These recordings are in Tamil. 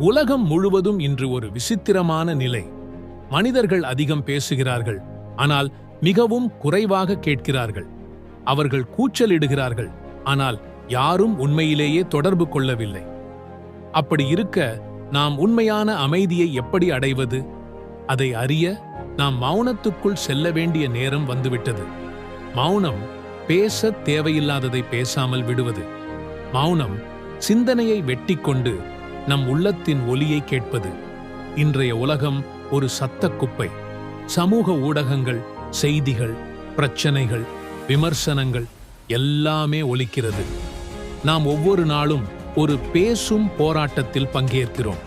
உலகம் முழுவதும் இன்று ஒரு விசித்திரமான நிலை. மனிதர்கள் அதிகம் பேசுகிறார்கள் ஆனால் மிகவும் குறைவாக கேட்கிறார்கள். அவர்கள் கூச்சலிடுகிறார்கள் ஆனால் யாரும் உண்மையிலேயே தொடர்பு கொள்ளவில்லை. அப்படி இருக்க நாம் உண்மையான அமைதியை எப்படி அடைவது? அதை அறிய நாம் மௌனத்துக்குள் செல்ல வேண்டிய நேரம் வந்துவிட்டது. மௌனம் பேச தேவையில்லாததை பேசாமல் விடுவது. மௌனம் சிந்தனையை வெட்டிக்கொண்டு நம் உள்ளத்தின் ஒலியை கேட்பது. இன்றைய உலகம் ஒரு சத்த குப்பை சமூக ஊடகங்கள் செய்திகள் பிரச்சனைகள் விமர்சனங்கள் எல்லாமே ஒலிக்கிறது. நாம் ஒவ்வொரு நாளும் ஒரு பேசும் போராட்டத்தில் பங்கேற்கிறோம்.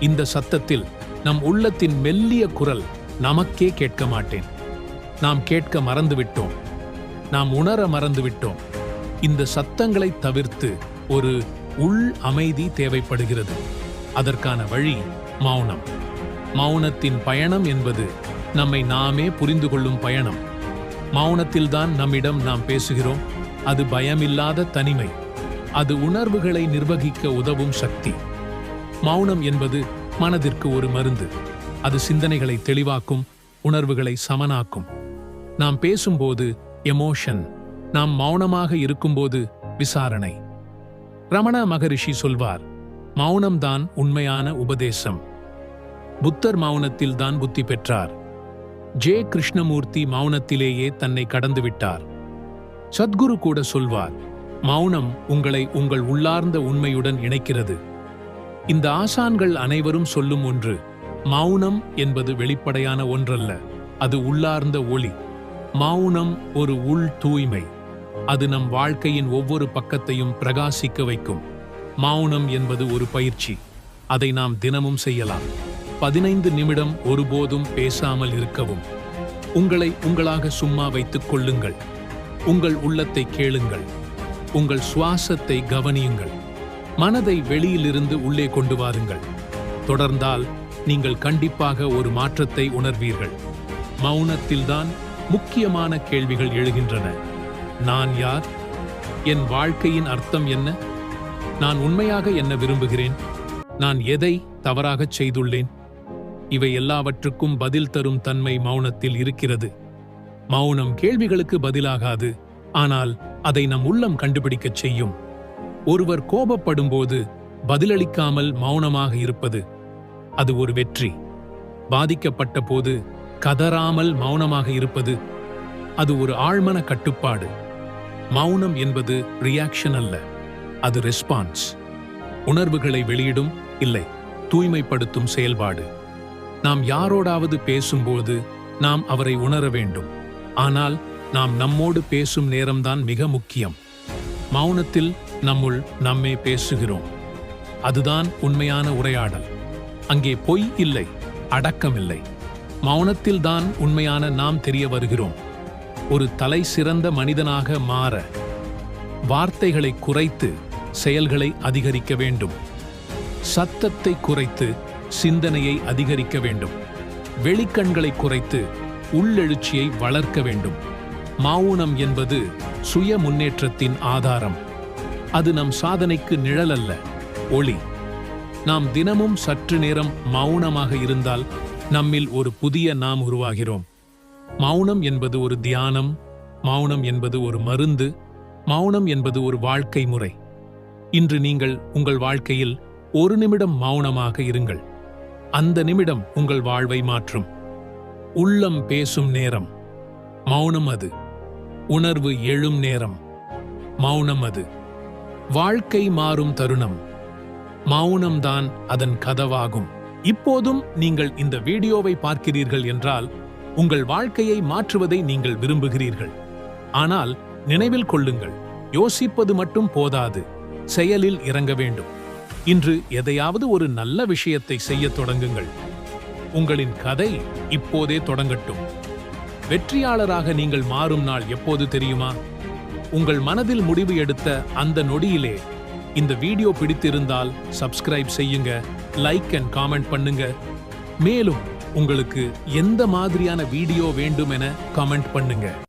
இந்த சத்தத்தில் நம் உள்ளத்தின் மெல்லிய குரல் நமக்கே கேட்க மாட்டேன். நாம் கேட்க மறந்துவிட்டோம். நாம் உணர மறந்துவிட்டோம். இந்த சத்தங்களை தவிர்த்து ஒரு உள் அமைதி தேவைப்படுகிறது. அதற்கான வழி மௌனம். மௌனத்தின் பயணம் என்பது நம்மை நாமே புரிந்து கொள்ளும் பயணம். மௌனத்தில்தான் நம்மிடம் நாம் பேசுகிறோம். அது பயமில்லாத தனிமை. அது உணர்வுகளை நிர்வகிக்க உதவும் சக்தி. மௌனம் என்பது மனதிற்கு ஒரு மருந்து. அது சிந்தனைகளை தெளிவாக்கும் உணர்வுகளை சமனாக்கும். நாம் பேசும்போது எமோஷன் நாம் மௌனமாக இருக்கும்போது விசாரணை. ரமண மகரிஷி சொல்வார் மௌனம்தான் உண்மையான உபதேசம். புத்தர் மௌனத்தில் தான் புத்தி பெற்றார். ஜே கிருஷ்ணமூர்த்தி மௌனத்திலேயே தன்னை கடந்து விட்டார் சத்குரு கூட சொல்வார் மௌனம் உங்களை உங்கள் உள்ளார்ந்த உண்மையுடன் இணைக்கிறது. இந்த ஆசான்கள் அனைவரும் சொல்லும் ஒன்று மௌனம் என்பது வெளிப்படையான ஒன்றல்ல அது உள்ளார்ந்த ஒளி. மௌனம் ஒரு உள் தூய்மை. அது நம் வாழ்க்கையின் ஒவ்வொரு பக்கத்தையும் பிரகாசிக்க வைக்கும். மௌனம் என்பது ஒரு பயிற்சி. அதை நாம் தினமும் செய்யலாம். பதினைந்து நிமிடம் ஒருபோதும் பேசாமல் இருக்கவும். உங்களை உங்களாக சும்மா வைத்துக் கொள்ளுங்கள். உங்கள் உள்ளத்தை கேளுங்கள். உங்கள் சுவாசத்தை கவனியுங்கள். மனதை வெளியிலிருந்து உள்ளே கொண்டு வாருங்கள். தொடர்ந்தால் நீங்கள் கண்டிப்பாக ஒரு மாற்றத்தை உணர்வீர்கள். மௌனத்தில்தான் முக்கியமான கேள்விகள் எழுகின்றன. நான் யார்? என் வாழ்க்கையின் அர்த்தம் என்ன? நான் உண்மையாக என்ன விரும்புகிறேன்? நான் எதை தவறாகச் செய்துள்ளேன்? இவை எல்லாவற்றுக்கும் பதில் தரும் தன்மை மௌனத்தில் இருக்கிறது. மௌனம் கேள்விகளுக்கு பதிலாகாது. ஆனால் அதை நம் உள்ளம் கண்டுபிடிக்கச் செய்யும். ஒருவர் கோபப்படும்போது பதிலளிக்காமல் மௌனமாக இருப்பது அது ஒரு வெற்றி. பாதிக்கப்பட்ட போது கதறாமல் மௌனமாக இருப்பது அது ஒரு ஆழ்மன கட்டுப்பாடு. மௌனம் என்பது ரியாக்ஷன் அல்ல. அது ரெஸ்பான்ஸ் உணர்வுகளை வெளியிடும் இல்லை. தூய்மைப்படுத்தும் செயல்பாடு. நாம் யாரோடாவது பேசும்போது நாம் அவரை உணர வேண்டும். ஆனால் நாம் நம்மோடு பேசும் நேரம்தான் மிக முக்கியம். மௌனத்தில் நம்முள் நம்மே பேசுகிறோம். அதுதான் உண்மையான உரையாடல். அங்கே பொய் இல்லை அடக்கம் இல்லை மௌனத்தில்தான் உண்மையான நாம் தெரிய வருகிறோம். ஒரு தலை சிறந்த மனிதனாக மாற வார்த்தைகளை குறைத்து செயல்களை அதிகரிக்க வேண்டும். சத்தத்தை குறைத்து சிந்தனையை அதிகரிக்க வேண்டும். வெளிக்கண்களை குறைத்து உள்ளெழுச்சியை வளர்க்க வேண்டும். மௌனம் என்பது சுய முன்னேற்றத்தின் ஆதாரம். அது நம் சாதனைக்கு நிழல் அல்ல ஒளி. நாம் தினமும் சற்று நேரம் மௌனமாக இருந்தால் நம்மில் ஒரு புதிய நாம் உருவாகிறோம். மௌனம் என்பது ஒரு தியானம் மௌனம் என்பது ஒரு மருந்து மௌனம் என்பது ஒரு வாழ்க்கை முறை. இன்று நீங்கள் உங்கள் வாழ்க்கையில் ஒரு நிமிடம் மௌனமாக இருங்கள். அந்த நிமிடம் உங்கள் வாழ்வை மாற்றும். உள்ளம் பேசும் நேரம். மௌனம் அது. உணர்வு எழும் நேரம். மௌனம் அது. வாழ்க்கை மாறும் தருணம். மௌனம்தான் அதன் கதவாகும். இப்போதும் நீங்கள் இந்த வீடியோவை பார்க்கிறீர்கள் என்றால் உங்கள் வாழ்க்கையை மாற்றுவதை நீங்கள் விரும்புகிறீர்கள். ஆனால் நினைவில் கொள்ளுங்கள் யோசிப்பது மட்டும் போதாது செயலில் இறங்க வேண்டும். இன்று எதையாவது ஒரு நல்ல விஷயத்தை செய்யத் தொடங்குங்கள். உங்களின் கதை இப்போதே தொடங்கட்டும். வெற்றியாளராக நீங்கள் மாறும் நாள் எப்போது தெரியுமா? உங்கள் மனதில் முடிவு எடுத்த அந்த நொடியிலே இந்த வீடியோ பிடித்திருந்தால் சப்ஸ்கிரைப் செய்யுங்க லைக் அண்ட் காமெண்ட் பண்ணுங்க. மேலும் உங்களுக்கு எந்த மாதிரியான வீடியோ வேண்டும் என கமெண்ட் பண்ணுங்க.